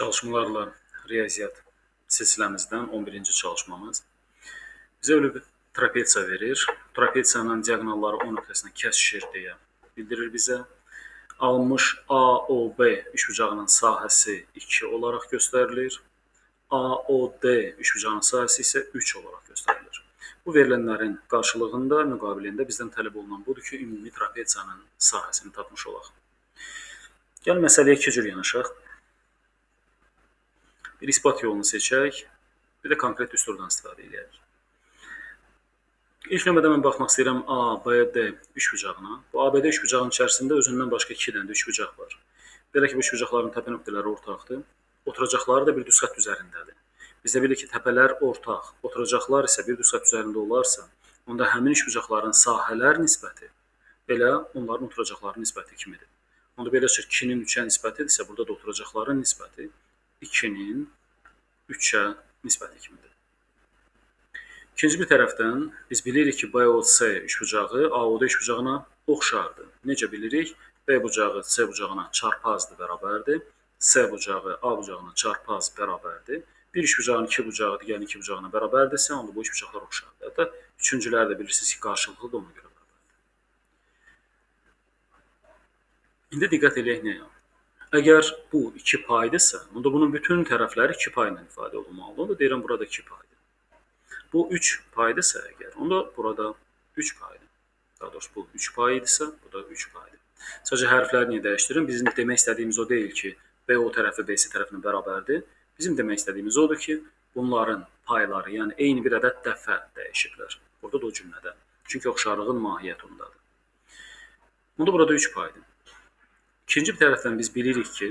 Çalışmalarla riyaziyyat silsiləmizdən 11-ci çalışmamız. Bizə öyle bir trapesiya verir. Trapesiyanın diaqonalları 10 nöqtəsində kəsişir deyə bildirir bizə. Alınmış AOB üçbucağının sahəsi 2 olaraq göstərilir. AOD üçbucağının sahəsi isə 3 olaraq göstərilir. Bu verilənlərin qarşılığında, müqabilində bizdən tələb olunan budur ki, ümumi trapesiyanın sahəsini tapmış olaq. Gəlin məsələyə iki cür yanaşaq. Bir isbat yolunu seçək, bir də konkret düsturdan istifadə edək. İlk növbədə mən baxmaq istəyirəm ABD üçbucağına. Bu ABD üçbucağının içərisində özündən başqa 2 dənə də üçbucaq var. Belə ki, bu üçbucaqların təpə nöqtələri ortaqdır. Oturacaqları da bir düz xətt üzərindədir. Bizdə bilir ki, təpələr ortaq, oturacaqlar isə bir düz xətt üzərində olarsa, onda həmin üçbucaqların sahələr nisbəti elə onların oturacaqları nisbəti kimidir. Onda belə çıxır 2-nin 3-ə nisbətidirsə, burada da oturacaqların nisbəti 2-nin 3-ə nisbəti kimidir. İkinci bir tərəfdən biz bilirik ki, BOC üçbucağı AOD üçbucağına oxşardır. Necə bilirik? B bucağı C bucağına çarpazdır, bərabərdir. C bucağı A bucağına çarpaz bərabərdir. Bir üçbucağın iki bucağı digərin iki bucağına bərabərdirsə, onda bu üçbucaqlar oxşardır. Hətta üçüncülər də bilirsiniz ki, qarşılıqlıdır ona görə bərabərdir. İndi diqqət eləyək nəyə? Əgər bu 2 paydısa, onda bunun bütün tərəfləri 2 pay ilə ifadə olunmalıdır. Onda deyirəm burada 2 paydır. Bu 3 paydısa əgər, onda burada 3 paydır. Daha doğrusu bu 3 pay idisə, bu da 3 paydır. Sadəcə hərfləri niyə dəyişdirirəm? Bizim demək istədiyimiz o deyil ki, B o tərəfi BC tərəfinə bərabərdir. Bizim demək istədiyimiz odur ki, bunların payları, yəni eyni bir ədəd dəfə dəyişiblər. Burada da o cümlədə. Çünki oxşarlığın mahiyyəti ondadır. Onda burada 3 paydır. İkinci bir tərəfdən biz bilirik ki,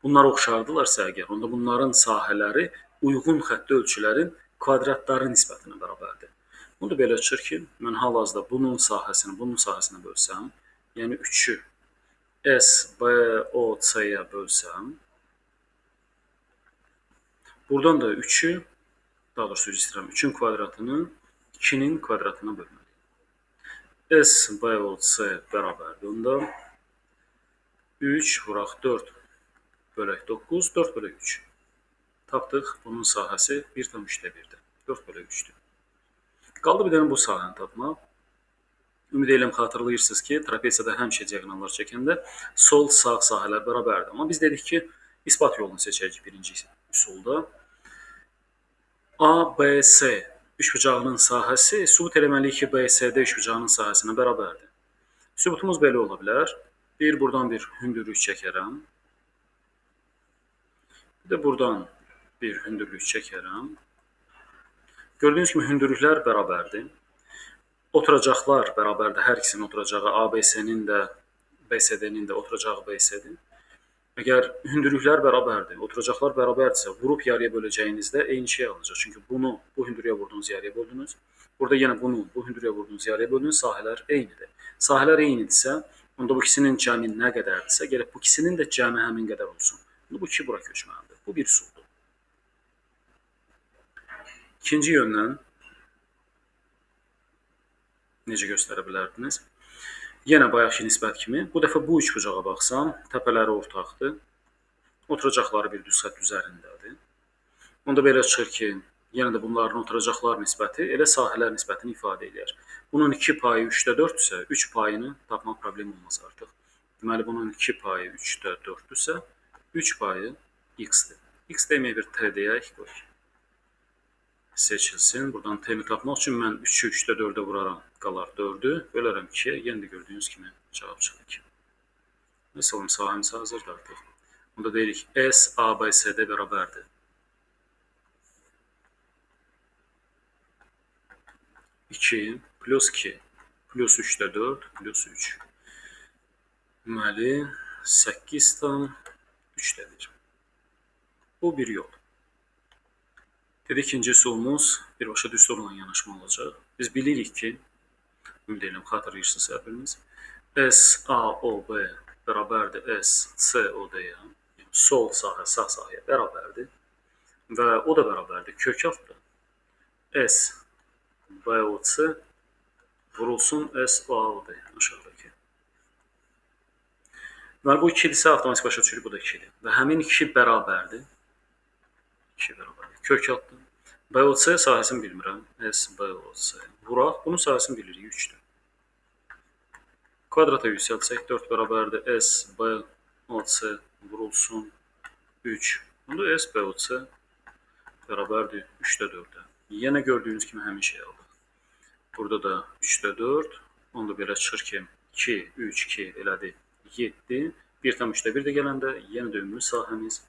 bunlar oxşardılarsa əgər, onda bunların sahələri uyğun xətti ölçülərin kvadratları nisbətinə bərabərdir. Bunu da belə çıxır ki, mən hal-hazırda bunun sahəsini bunun sahəsinə bölsəm, yəni 3-ü SBOC-yə bölsəm, buradan da 3-ü, daha doğrusu istəyirəm, 3-ün kvadratını 2-nin kvadratına bölməliyim. SBOC bərabərdir. Onda 3 vuraq 4 bölək 9, 4 bölək 3. Tapdıq, bunun sahəsi 1,3-də 1-dir. 4 bölək 3-dür. Qaldı bir dənə bu sahəni tapmaq. Ümid edirəm xatırlayırsınız ki, trapesiyada həmişə diaqonallar çəkəndə sol, sağ sahələr bərabərdir. Amma biz dedik ki, isbat yolunu seçəcəyik birinci üsulda. ABC üçbucağının sahəsi sübut eləməliyik ki, BCD üçbucağının sahəsinə bərabərdir. Sübutumuz belə ola bilər. Bir buradan bir hündürlük çəkərəm. Bir də buradan bir hündürlük çəkərəm. Gördüyünüz kimi hündürlüklər bərabərdir. Oturacaqlar bərabərdir. Hər ikisinin oturacağı ABC-nin də, BCD-nin də oturacağı BC-dir. Əgər hündürlüklər bərabərdir, oturacaqlar bərabərdirsə, yarıya böləcəyinizdə eyni şey alınacaq. Çünki bunu bu hündürlüyə vurdunuz, yarıya böldünüz. Burada yenə bunu bu hündürlüyə vurdunuz, yarıya böldünüz. Sahələr eynidir. Sahələr eynidirsə, onda bu ikisinin cəmi nə qədərdirsə, gərək bu ikisinin də cəmi həmin qədər olsun. İndi bu 2 bura köçməlidir. Bu bir üsuldur. İkinci yöndən necə göstərə bilərdiniz? Yenə bayaqki nisbət kimi, bu dəfə bu üçbucağa baxsam, təpələri ortaqdır. Oturacaqları bir düz xətt üzərindədir. Onda belə çıxır ki, yenə də bunların oturacaqlar nisbəti elə sahələr nisbətini ifadə edir. Bunun 2 payı 3-də 4-dürsə, 3 payını tapmaq problem olmaz artıq. Deməli, bunun 2 payı 3-də 4-dürsə, 3 payı x-dir. x demək bir t deyək, qoy seçilsin. Buradan t-ni tapmaq üçün mən 3-ü 3-də 4-ə vuraram. Qalar 4-ü. Bölərəm 2-yə. Yenə də gördüyünüz kimi cavab çıxır 2. Məsələn, sahəmiz hazırdır artıq. Onda deyirik S ABC-də bərabərdir. İki plus 2 plus 3'də 4 plus 3. Deməli 8 tam 3'də 1. Bu bir yol. Dedik ikinci üsulumuz birbaşa düsturla yanaşma olacaq. Biz bilirik ki, ümid edirəm xatırlayırsınız hər biriniz. SAOB bərabərdir SCOD-yə. Yəni sol sahə sağ sahəyə bərabərdir. Və o da bərabərdir kök altda. S BOC vurulsun SAOD aşağıdakı. Deməli bu 2-dirsə avtomatik başa düşürük bu da 2-dir. Və həmin 2 bərabərdir. 2 bərabərdir. Kök atdım. BOC sahəsini bilmirəm. SBOC. Vuraq. Bunun sahəsini bilirik 3-dür. Kvadrata yüksəltsək 4 bərabərdir. SBOC vurulsun 3. Bunda SBOC bərabərdir 3-də 4-ə. Yenə gördüyünüz kimi həmin şey aldıq. Burada da 3-də 4. Onda belə çıxır ki 2, 3, 2 elədi 7. 1 tam 3-də 1 də gələndə yenə də ümumi sahəmiz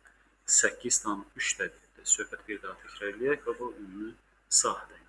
8 tam 3-də 1-dir. Söhbət bir daha təkrar eləyək və bu ümumi sahədən